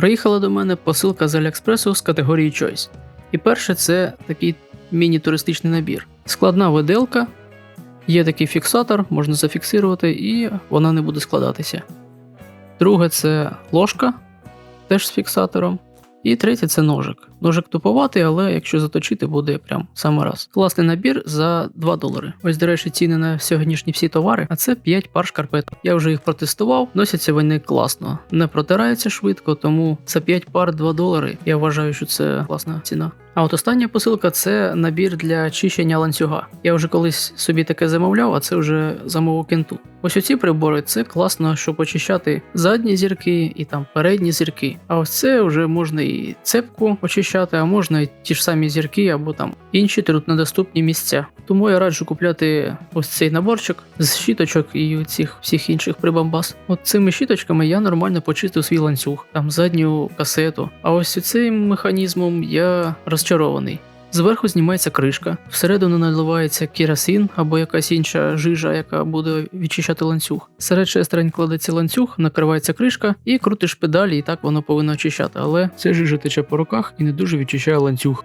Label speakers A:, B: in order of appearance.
A: Приїхала до мене посилка з Аліекспресу з категорії Choice. І перше це такий міні-туристичний набір. Складна виделка, є такий фіксатор, можна зафіксувати, і вона не буде складатися. Друге це ложка, теж з фіксатором. І третє це ножик. Ножик туповатий, але якщо заточити, буде прям саме раз. Класний набір за 2 долари. Ось, до речі, ціни на сьогоднішні всі товари, а це 5 пар шкарпеток. Я вже їх протестував, носяться вони класно, не протираються швидко, тому за 5 пар 2 долари. Я вважаю, що це класна ціна. А от остання посилка це набір для чищення ланцюга. Я вже колись собі таке замовляв, а це вже замовив кенту. Ось оці прибори це класно, щоб очищати задні зірки і там передні зірки. А ось це вже можна і цепку очищати, а можна і ті ж самі зірки або там інші труднодоступні місця. Тому я раджу купляти ось цей наборчик з щіточок і цих всіх інших прибамбас. От цими щіточками я нормально почистив свій ланцюг, там задню касету. А ось цим механізмом я розчарований. Зверху знімається кришка, всередину наливається керосин або якась інша жижа, яка буде відчищати ланцюг. Серед шестерень кладеться ланцюг, накривається кришка і крутиш педалі, і так воно повинно очищати. Але це жижа тече по руках і не дуже відчищає ланцюг.